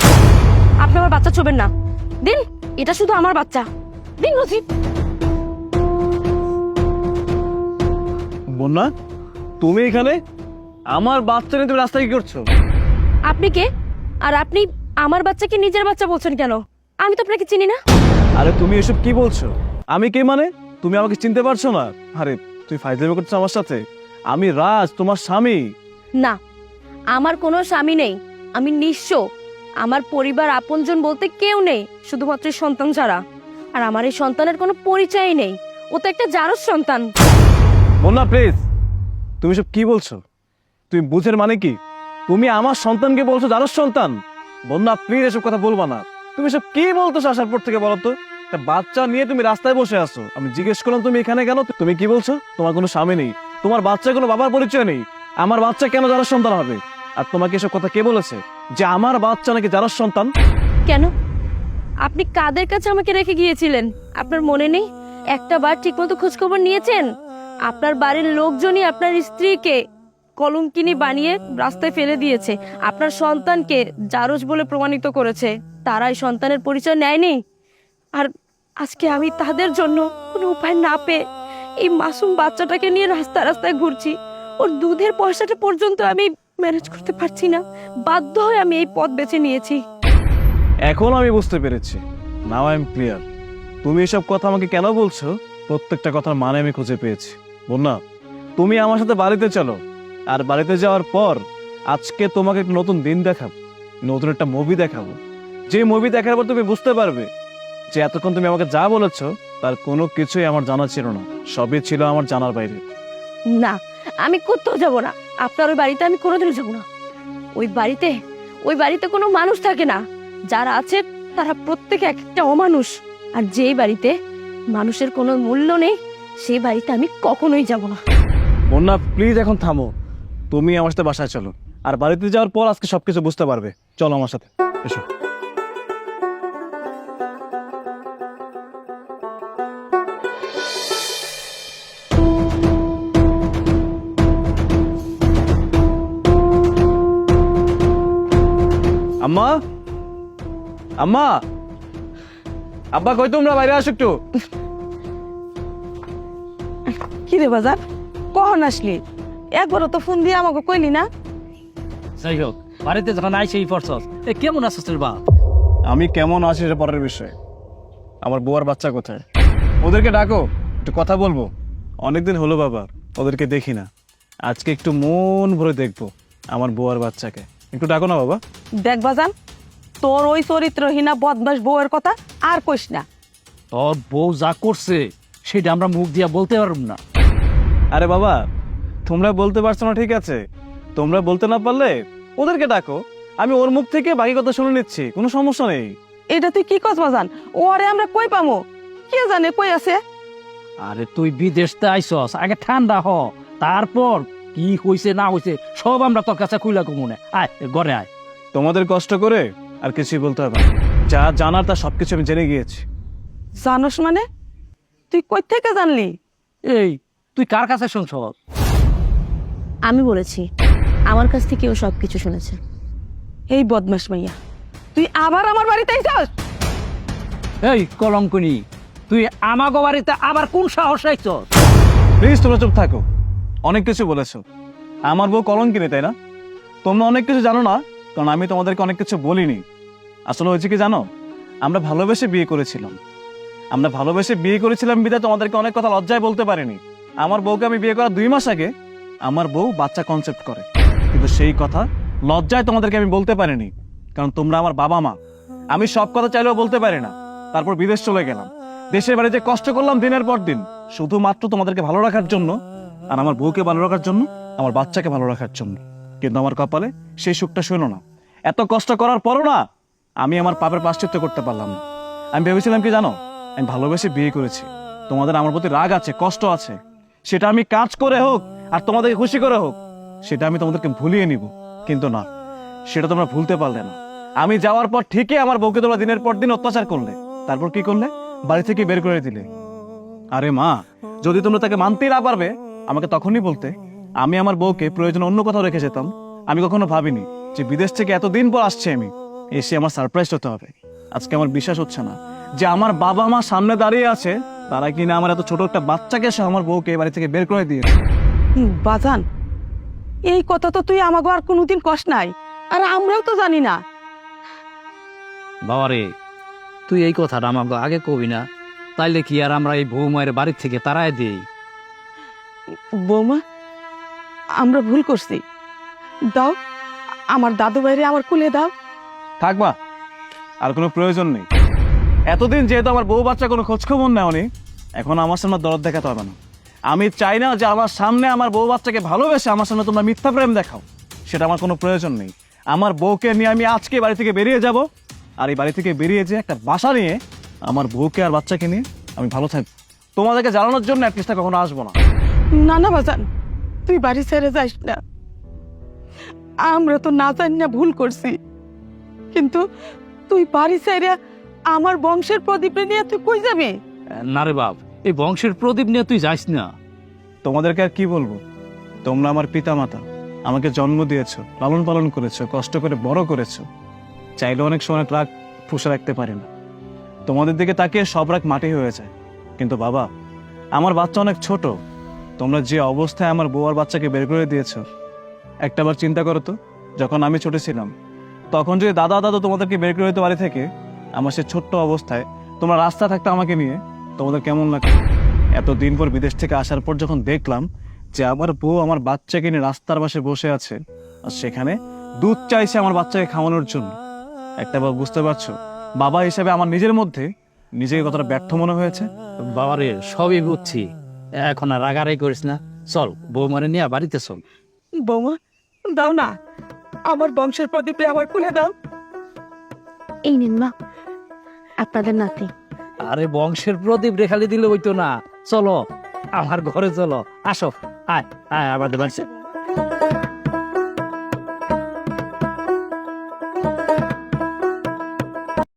Sir আপনি আমার বাচ্চা ছোবেন না। দিন এটা শুধু আমার বাচ্চা। দিন রসিদ বন্যা তুমি এখানে? আমার বাচ্চা নিয়ে তুমি রাস্তায় কি করছ? আপনি কে? আর আপনি আমার বাচ্চাকে নিজের বাচ্চা বলছেন কেন? আমি তো আপনাকে চিনি না। আরে তুমি এসব কি বলছো? আমি কে মানে? তুমি আমাকে চিনতে পারছ না। আরে তুই ফাইজলামি করছ আমার সাথে? আমি রাজ তোমার স্বামী। না আমার কোনো স্বামী নেই। আমি নিঃস্ব। আমার পরিবার আপনজন বলতে কেউ নেই, শুধুমাত্র সন্তান ছাড়া। আর আমার এই সন্তানের কোনো পরিচয়ই নেই। ও তো একটা জারজ সন্তান। বন্যা প্লিজ, তুমি সব কি বলছো? তুমি বুঝের মানে কি? তুমি আমার সন্তানকে বলছো যার সন্তান? বন্যা প্লিজ এসব কথা বলবা না। তুমি সব কি বলতো আসার পর থেকে বলো তো? একটা বাচ্চা নিয়ে তুমি রাস্তায় বসে আছো। আমি জিজ্ঞেস করলাম, তুমি এখানে কেন? তুমি কি বলছো? তোমার কোনো স্বামী নেই। তোমার বাচ্চার কোনো বাবার পরিচয় নেই। আমার বাচ্চা কেন যারা সন্তান হবে? আর তোমাকে এসব কথা কে বলেছে? যে আমার বাচ্চা নাকি যারা সন্তান? কেন? আপনি কাদের কাছে আমাকে রেখে গিয়েছিলেন? আপনার মনে নেই? একটা বার ঠিকমতো খোঁজখবর নিয়েছেন? আপনার বাড়ির লোকজনই আপনার স্ত্রীকে কলঙ্কিনী বানিয়ে রাস্তায় ফেলে দিয়েছে। আপনার সন্তানকে জারজ বলে প্রমাণিত করেছে। তারাই সন্তানের পরিচয় নেয়নি। আর আজকে আমি তাদের জন্য কোনো উপায় না পেয়ে এই মাসুম বাচ্চাটাকে নিয়ে রাস্তা রাস্তায় ঘুরছি। ওর দুধের পয়সাটা পর্যন্ত আমি ম্যানেজ করতে পারছি না। বাধ্য হয়ে আমি এই পথ বেছে নিয়েছি। এখন আমি বুঝতে পেরেছি। নাও আই এম ক্লিয়ার তুমি এসব কথা আমাকে কেন বলছো? প্রত্যেকটা কথার মানে আমি খুঁজে পেয়েছি। বন্যা তুমি আমার সাথে বাড়িতে চলো। আর বাড়িতে যাওয়ার পর আজকে তোমাকে একটা নতুন দিন দেখাবো। নতুন একটা মুভি দেখাবো। যে মুভি দেখার পর তুমি বুঝতে পারবে যে এতক্ষণ তুমি আমাকে যা বলেছ তার কোনো কিছুই আমার জানা ছিল না। সবই ছিল আমার জানার বাইরে। না আমি কোথাও যাব না। আপনার ওই বাড়িতে আমি কোনোদিনও যাব না। ওই বাড়িতে ওই বাড়িতে কোনো মানুষ থাকে না। যারা আছে, তারা প্রত্যেকে এক একটা অমানুষ। আর যেই বাড়িতে মানুষের কোনো মূল্য নেই, সেই বাড়িতে আমি কখনোই যাব না। বন্যা প্লিজ এখন থামো। তুমি আমার সাথে বাসায় চলো। আর বাড়িতে যাওয়ার পর আজকে সবকিছু বুঝতে পারবে। চলো আমার সাথে। এসো। আম্মা? আম্মা? আব্বা কই তোমরা? বাইরে আসো একটু। কি রে বাজার? কখন আসলি? একবারও তো ফোন দিয়ে আমাকে কইলি না? যাই হোক বাড়িতে যখন আইসে এই পড়ছস এ কেমন আছিস তোর বাপ? আমি কেমন আছি সেটা পরের বিষয়? আমার বউয়ার বাচ্চা কোথায়? ওদেরকে ডাকো একটু কথা বলব। অনেকদিন হলো বাবা ওদেরকে দেখি না। আজকে একটু মন ভরে দেখব আমার বউয়ার বাচ্চাকে। একটু ডাকো না বাবা। দেখ বাজান তোর ওই চরিত্রহীনা বদমাস বউয়ের কথা আর কইস না। তোর বউ যা করছে সেটা আমরা মুখ দিয়া বলতে পারব না। আরে বাবা তোমরা বলতে পারছ না ঠিক আছে। তোমরা বলতে না পারলে ওদেরকে ডাকো। আমি ওর মুখ থেকে বাকি কথা শুনে নিচ্ছি কোনো সমস্যা নেই। এটা তুই কি কস বাজান? ওরে আমরা কই পামো? কে জানে কই আছে? আরে তুই বিদেশতে আইসস আগে ঠান্ডা হ তারপর কি হইছে না হইছে সব আমরা তোর কাছে খুইলা কমুনে আয় ঘরে আয়। তোমাদের কষ্ট করে আর কিছুই বলতে হবে না। যা জানার তা সবকিছু আমি জেনে গিয়েছি। জানোস মানে? তুই কই থেকে জানলি? এই তুই কার কাছে শুনছস আমি বলেছি আমার কাছ থেকে ও সব কিছু শুনেছে। এই বদমাস মাইয়া তুই আবার আমার বাড়িতে আইছস? এই কলঙ্কনি তুই আমাগো বাড়িতে আবার কোন সাহস আইছস প্লিজ তোমরা চুপ থাকো। অনেক কিছু বলেছ। আমার বউ কলঙ্কিনি, তাই না? তোমরা অনেক কিছু জানো না, কারণ আমি তোমাদেরকে অনেক কিছু বলিনি। আসলে হয়েছে কি জানো? আমরা ভালোবেসে বিয়ে করেছিলাম। আমরা ভালোবেসে বিয়ে করেছিলাম বিদায় তোমাদেরকে অনেক কথা লজ্জায় বলতে পারিনি। আমার বউকে আমি বিয়ে করার দুই মাস আগে আমার বউ বাচ্চা কনসেপ্ট করে। কিন্তু সেই কথা লজ্জায় তোমাদেরকে আমি বলতে পারিনি, কারণ তোমরা আমার বাবা মা। আমি সব কথা চাইলেও বলতে পারি না। তারপর বিদেশ চলে গেলাম। দেশের বাড়িতে কষ্ট করলাম দিনের পর দিন। শুধুমাত্র তোমাদেরকে ভালো রাখার জন্য আর আমার বউকে ভালো রাখার জন্য, আমার বাচ্চাকে ভালো রাখার জন্য। কিন্তু আমার কপালে সেই সুখটা শোনো না। এত কষ্ট করার পরও না আমি আমার পাপের পাশ্চিত্য করতে পারলাম না। আমি ভেবেছিলাম কি জানো? আমি ভালোবেসে বিয়ে করেছি। তোমাদের আমার প্রতি রাগ আছে, কষ্ট আছে। সেটা আমি কাজ করে হোক আর তোমাদেরকে খুশি করে হোক, সেটা আমি তোমাদেরকে ভুলিয়ে নিব। কিন্তু না, সেটা তোমরা ভুলতে পারলে না। আমি যাওয়ার পর ঠিকই আমার বউকে তোমরা দিনের পর দিন অত্যাচার করলে। তারপর কি করলে? বাড়ি থেকে বের করে দিলে। আরে মা, যদি তোমরা তাকে মানতেই না পারবে আমাকে তখনই বলতে আমি আমার বউকে প্রয়োজন অন্য কোথাও রেখে যেতাম। আমি কখনো ভাবিনি যে বিদেশ থেকে এতদিন পর আসছে আমি। এসে আমার সারপ্রাইজ হতে হবে। আজকে আমার বিশ্বাস হচ্ছে না যে আমার বাবা মা সামনে দাঁড়িয়ে আছে তারা কিনা আমার এত ছোট একটা বাচ্চাকে এসে আমার বউকে এ বাড়ি থেকে বের করে দিয়েছে। হুম, বাজান এই কথা তো তুই আমাকে আর কোনোদিন কষ নাই আর আমরাও তো জানি না। বাবারে তুই এই কথাটা আমাকে আগে কবি না তাইলে কি আর আমরা এই বৌমায়ের বাড়ির থেকে তারাই দিই? বৌমা, আমরা ভুল করছি। দাও, আমার দাদু ভাইরে আমার কুলে দাও। থাকবা আর কোনো প্রয়োজন নেই। এতদিন যেহেতু আমার বউ বাচ্চা কোনো খোঁজখবর নেওনি, এখন আমার সামনে দরদ দেখাতে হবে না। আমি চাই না যে আমার সামনে আমার বউ বাচ্চাকে ভালোবেসে আমার সামনে তোমরা মিথ্যা প্রেম দেখাও। সেটা আমার কোনো প্রয়োজন নেই। আমার বউকে নিয়ে আমি আজকে বাড়ি থেকে বেরিয়ে যাব, আর এই বাড়ি থেকে বেরিয়ে যে একটা বাসা নিয়ে আমার বউকে আর বাচ্চাকে নিয়ে আমি ভালো থাকব। তোমাদেরকে জানানোর জন্য অ্যাটলিস্টটা কখনো আসব না। না না বাজান তুই বাড়ি ছেড়ে যাইস না। আমরা তো না জানি না ভুল করছি। কিন্তু তুই বাড়ি ছেড়ে আমার বংশের প্রদীপে নিয়ে তুই কই যাবি? না রে বাপ এই বংশের প্রদীপ নিয়ে তুই যাইস না। তোমাদেরকে আর কি বলব? তোমরা আমার পিতা মাতা আমাকে জন্ম দিয়েছ লালন পালন করেছ কষ্ট করে বড় করেছ। চাইলে অনেক সময় রাগ পুষে রাখতে পারি না। তোমাদের দিকে তাকিয়ে সব রাগ মাটি হয়ে যায়। কিন্তু বাবা আমার বাচ্চা অনেক ছোট। তোমরা যে অবস্থায় আমার বউ আর বাচ্চাকে বের করে দিয়েছ একটাবার চিন্তা করো তো, যখন আমি ছোট ছিলাম, তখন যদি দাদা দাদা তোমাদেরকে বের করে দিতে বাড়ি থেকে, আমার সে ছোট্ট অবস্থায়, তোমরা রাস্তা থাকতে আমাকে নিয়ে, তোমাদের কেমন লাগতো এত দিন পর বিদেশ থেকে আসার পর যখন দেখলাম যে আমার বউ আমার বাচ্চাকে নিয়ে রাস্তার পাশে বসে আছে, আর সেখানে দুধ চাইছে আমার বাচ্চাকে খাওয়ানোর জন্য। একটা বার বুঝতে পারছ? বাবা হিসাবে আমার নিজের মধ্যে নিজেকে কতটা ব্যর্থ মনে হয়েছে? বাবারে, সবই বুঝছি। এখন আর রাগারাই করিস না। চল বৌমারে নিয়ে বাড়িতে চল। বৌমা দাও না। আমার বংশের প্রদীপে আমার কুলে দাও। এই নিন মা। আপনাদের নাতি। আরে বংশের প্রদীপ রেখালি দিলে হইতো না। চলো আমার ঘরে চলো। আসো আয় আয় আমাদের বাড়িতে।